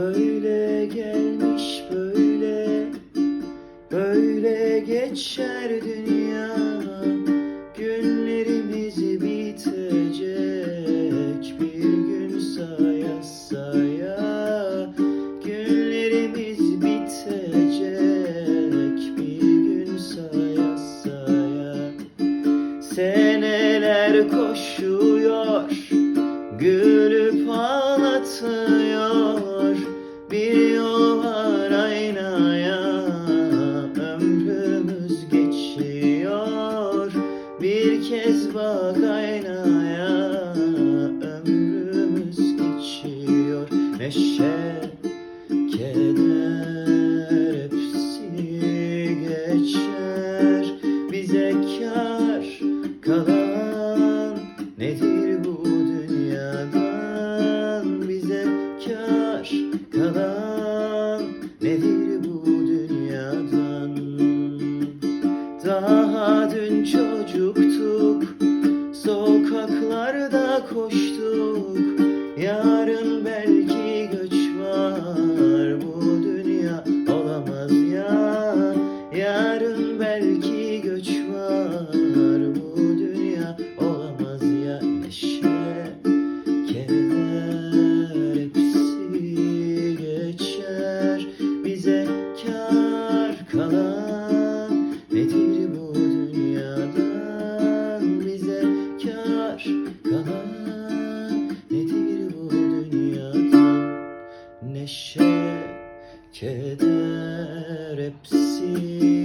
Böyle gelmiş böyle Böyle geçer dünya Günlerimiz bitecek Bir gün saya saya. Günlerimiz bitecek Bir gün saya saya. Seneler koşuyor Gülüp bak aynaya Ömrümüz geçiyor. Neşe, belki göç var. Bu dünya olamaz ya neşe. Keder hepsi geçer. Bize kar kalan nedir bu dünyadan? Bize kar kalan nedir bu dünyadan? Neşe keder hepsi